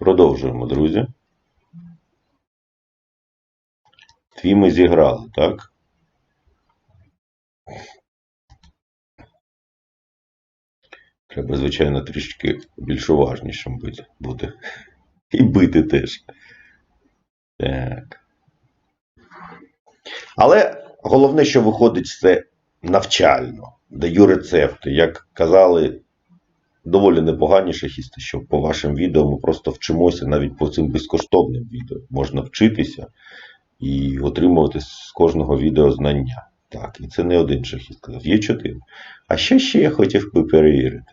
Продовжуємо, друзі. Твій ми зіграли, так? Треба, звичайно, трішки більш уважнішим бути. І бити теж. Так. Але головне, що виходить, це навчально. Даю рецепти. Як казали доволі непогані шахісти, що по вашим відео ми просто вчимося навіть по цим безкоштовним відео. Можна вчитися і отримувати з кожного відео знання. Так, і це не один шахіст сказав, є чотири. А що ще я хотів би перевірити?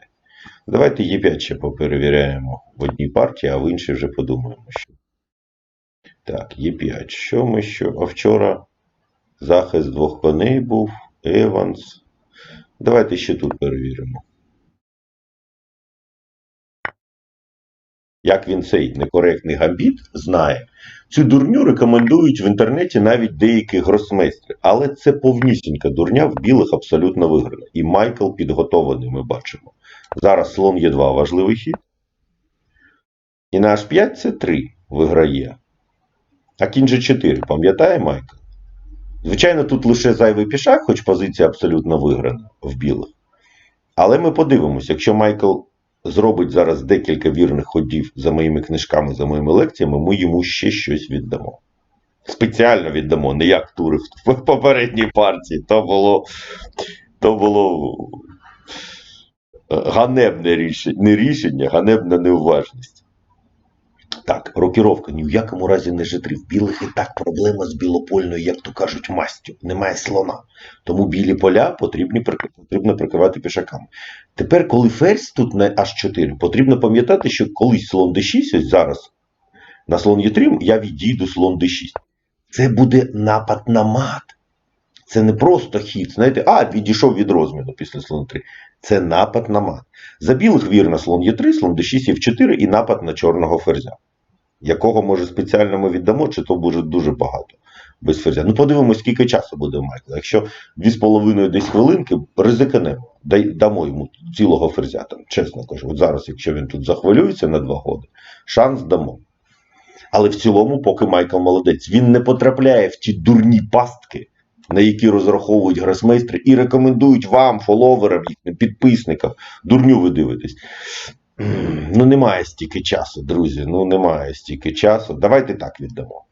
Давайте Е5 ще поперевіряємо в одній партії, а в іншій вже подумаємо. Що. Так, Е5. Що ми що? А вчора захист двох коней був, Еванс. Давайте ще тут перевіримо. Як він цей некоректний гамбіт знає, цю дурню рекомендують в інтернеті навіть деякі гросмейстри. Але це повнісінька дурня в білих абсолютно виграна. І Майкл підготований, ми бачимо. Зараз слон є 2 важливий хід. І на H5 це 3 виграє. А кінь же 4, пам'ятає Майкл? Звичайно, тут лише зайвий пішак, хоч позиція абсолютно виграна в білих. Але ми подивимося, якщо Майкл зробить зараз декілька вірних ходів за моїми книжками, за моїми лекціями, ми йому ще щось віддамо. Спеціально віддамо, не як тури в попередній партії. То було, то було е, ганебне рішення, не рішення, ганебна неуважність. Так, рокіровка ні в якому разі не G3. В білих і так проблема з білопольною, як то кажуть, мастю. Немає слона. Тому білі поля потрібні, потрібно прикривати пішаками. Тепер, коли ферзь тут на H4, потрібно пам'ятати, що колись слон D6, ось зараз на слон Е3 я відійду слон D6. Це буде напад на мат. Це не просто хід. Знаєте, а, відійшов від розміну після слон 3. Це напад на мат. За білих вірно слон Е3, слон D6, F4 і напад на чорного ферзя. Якого, може, спеціально ми віддамо, чи то буде дуже багато без ферзя. Ну, подивимось, скільки часу буде у Майкла. Якщо 2,5 десь хвилинки, ризикнемо. Дамо йому цілого ферзя, там, чесно кажу. От зараз, якщо він тут захвилюється на два годи, шанс дамо. Але в цілому, поки Майкл молодець, він не потрапляє в ті дурні пастки, на які розраховують гросмейстри, і рекомендують вам, фоловерам, їхнім підписникам. Дурню ви дивитесь. Ну, немає стільки часу, друзі. Ну, немає стільки часу. Давайте так віддамо.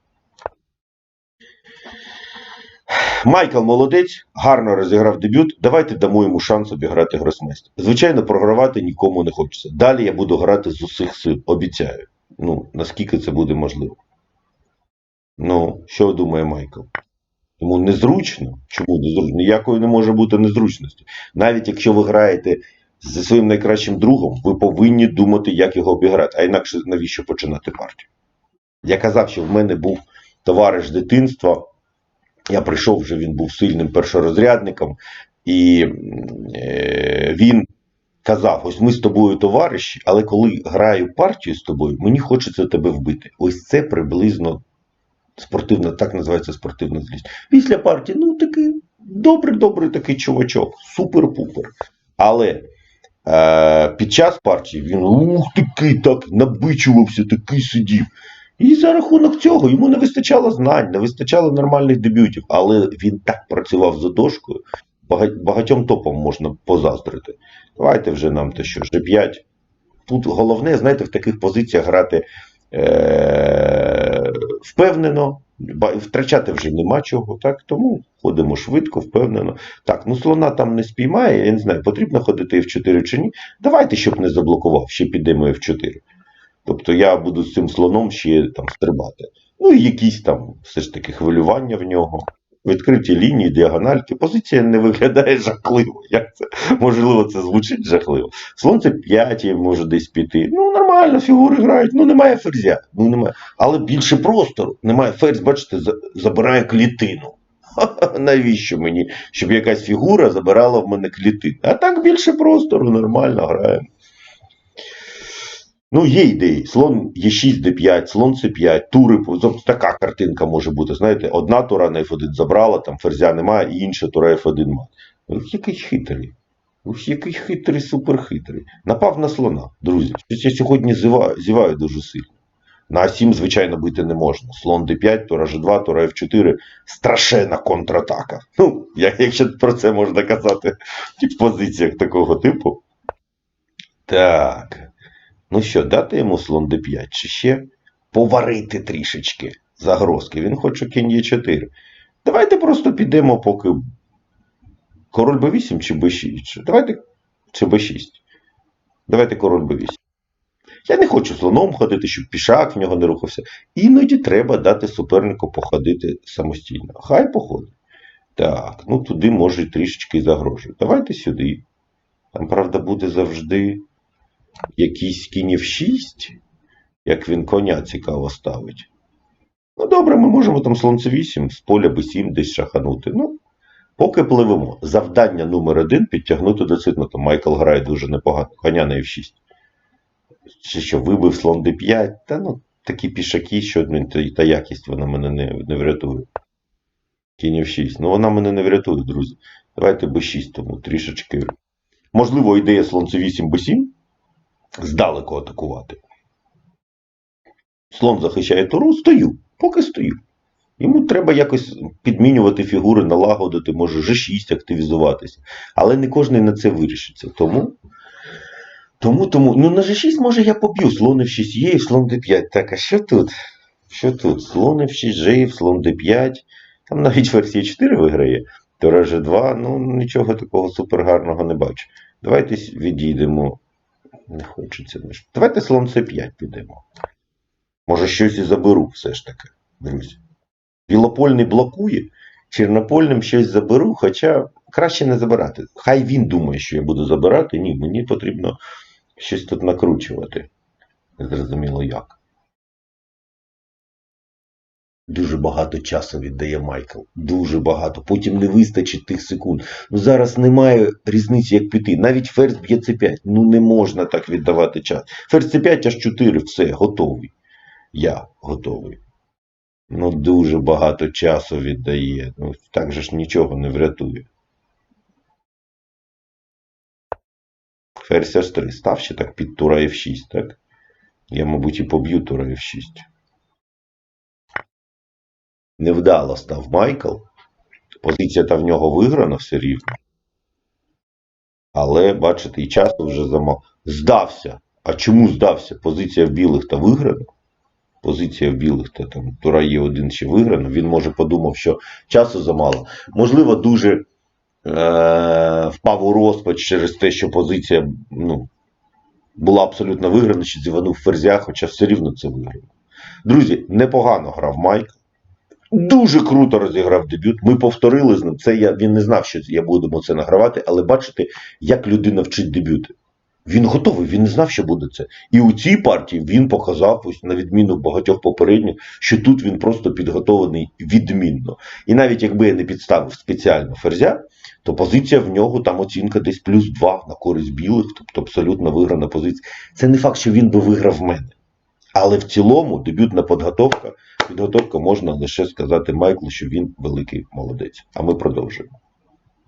Майкл молодець, гарно розіграв дебют. Давайте дамо йому шанс обіграти гросмейстер. Звичайно, програвати нікому не хочеться. Далі я буду грати з усіх сил, обіцяю. Ну, наскільки це буде можливо. Ну, що думає Майкл? Йому незручно. Чому незручно? Ніякої не може бути незручності. Навіть якщо ви граєте зі своїм найкращим другом, ви повинні думати, як його обіграти. А інакше навіщо починати партію? Я казав, що в мене був товариш дитинства. Я прийшов вже, він був сильним першорозрядником, і е, він казав: ось ми з тобою товариші, але коли граю партію з тобою, мені хочеться тебе вбити. Ось це приблизно спортивна, так називається спортивна злість. Після партії, ну такий добрий, добрий такий чувачок, супер-пупер. Але під час партії він ух, такий так набичувався, такий сидів. І за рахунок цього йому не вистачало знань, не вистачало нормальних дебютів, але він так працював за дошкою, багатьом топам можна позаздрити. Давайте вже нам те, що G5. Тут головне, знаєте, в таких позиціях грати е- впевнено, втрачати вже нема чого, так? Тому ходимо швидко, впевнено. Так, ну слона там не спіймає, я не знаю, потрібно ходити F4 чи ні. Давайте, щоб не заблокував, ще підемо F4. Тобто я буду з цим слоном ще там стрибати. Ну і якісь там все ж таки хвилювання в нього. Відкриті лінії, діагональки. Позиція не виглядає жахливо. Як це? Можливо, це звучить жахливо. Слон це 5 може десь піти. Ну, нормально, фігури грають. Ну, немає ферзя. Ну, немає. Але більше простору. Немає ферзь, бачите, забирає клітину. Навіщо мені? Щоб якась фігура забирала в мене клітину. А так більше простору, нормально граємо. Ну, є ідеї. Слон Е6, Д5, слон С5, тури. Тобто така картинка може бути. Знаєте, одна тура на F1 забрала, там ферзя немає, і інша тура F1 має. Ух, який хитрий. Ух, який хитрий, суперхитрий. Напав на слона, друзі. Я сьогодні зіваю, зіваю дуже сильно. На А7, звичайно, бити не можна. Слон d5, тура g2, тура f4. Страшенна контратака. Ну, якщо про це можна казати в позиціях такого типу. Так. Ну що, дати йому слон d5 чи ще поварити трішечки загрозки. Він хоче кінь Е4. Давайте просто підемо поки король b8 чи b6. Давайте чи b6. Давайте король b8. Я не хочу слоном ходити, щоб пішак в нього не рухався. Іноді треба дати супернику походити самостійно. Хай походить. Так, ну туди може трішечки загрожує. Давайте сюди. Там, правда, буде завжди якийсь кінь f6, як він коня цікаво ставить. Ну, добре, ми можемо там слонце 8 з поля b7 десь шаханути. Ну, поки пливемо. Завдання номер один підтягнути до цитнуту. Майкл грає дуже непогано. Коня на f6. Чи що, вибив слон d5? Та ну, такі пішаки, що та, якість вона мене не, не врятує. Кінь f6. Ну, вона мене не врятує, друзі. Давайте b6 тому трішечки. Можливо, ідея слонце 8 b7 здалеку атакувати. Слон захищає туру, стою, поки стою. Йому треба якось підмінювати фігури, налагодити, може G6 активізуватися. Але не кожен на це вирішиться. Тому, тому, тому, ну на G6 може я поб'ю. Слон F6 є і слон D5. Так, а що тут? Що тут? Слон F6, G, слон D5. Там навіть версія 4 виграє. Тура G2, ну нічого такого супергарного не бачу. Давайте відійдемо. Не хочеться. Давайте слон c5 підемо. Може, щось і заберу все ж таки, друзі. Білопольний блокує, чорнопольним щось заберу, хоча краще не забирати. Хай він думає, що я буду забирати. Ні, мені потрібно щось тут накручувати. Незрозуміло як. Дуже багато часу віддає Майкл. Дуже багато. Потім не вистачить тих секунд. Ну зараз немає різниці, як піти. Навіть ферзь б'є c5. Ну не можна так віддавати час. Ферзь c5 аж 4, все, готовий. Я готовий. Ну, дуже багато часу віддає. Ну, так же ж нічого не врятує. Ферзь H3 став ще так під тура F6, так? Я, мабуть, і поб'ю тура F6. Невдало став Майкл. Позиція та в нього виграна все рівно. Але, бачите, і часу вже замало. Здався. А чому здався? Позиція в білих та виграна. Позиція в білих та там тура є один ще виграна. Він може подумав, що часу замало. Можливо, дуже впав у розпач через те, що позиція ну, була абсолютно виграна, чи зіванув ферзя, хоча все рівно це виграв. Друзі, непогано грав Майк. Дуже круто розіграв дебют. Ми повторили з ним. Це я, він не знав, що я будемо це награвати, але бачите, як людина вчить дебюти. Він готовий, він не знав, що буде це. І у цій партії він показав, ось на відміну багатьох попередніх, що тут він просто підготовлений відмінно. І навіть якби я не підставив спеціально ферзя, то позиція в нього там оцінка десь плюс 2 на користь білих, тобто абсолютно виграна позиція. Це не факт, що він би виграв в мене. Але в цілому дебютна підготовка, підготовка можна лише сказати Майклу, що він великий молодець. А ми продовжуємо.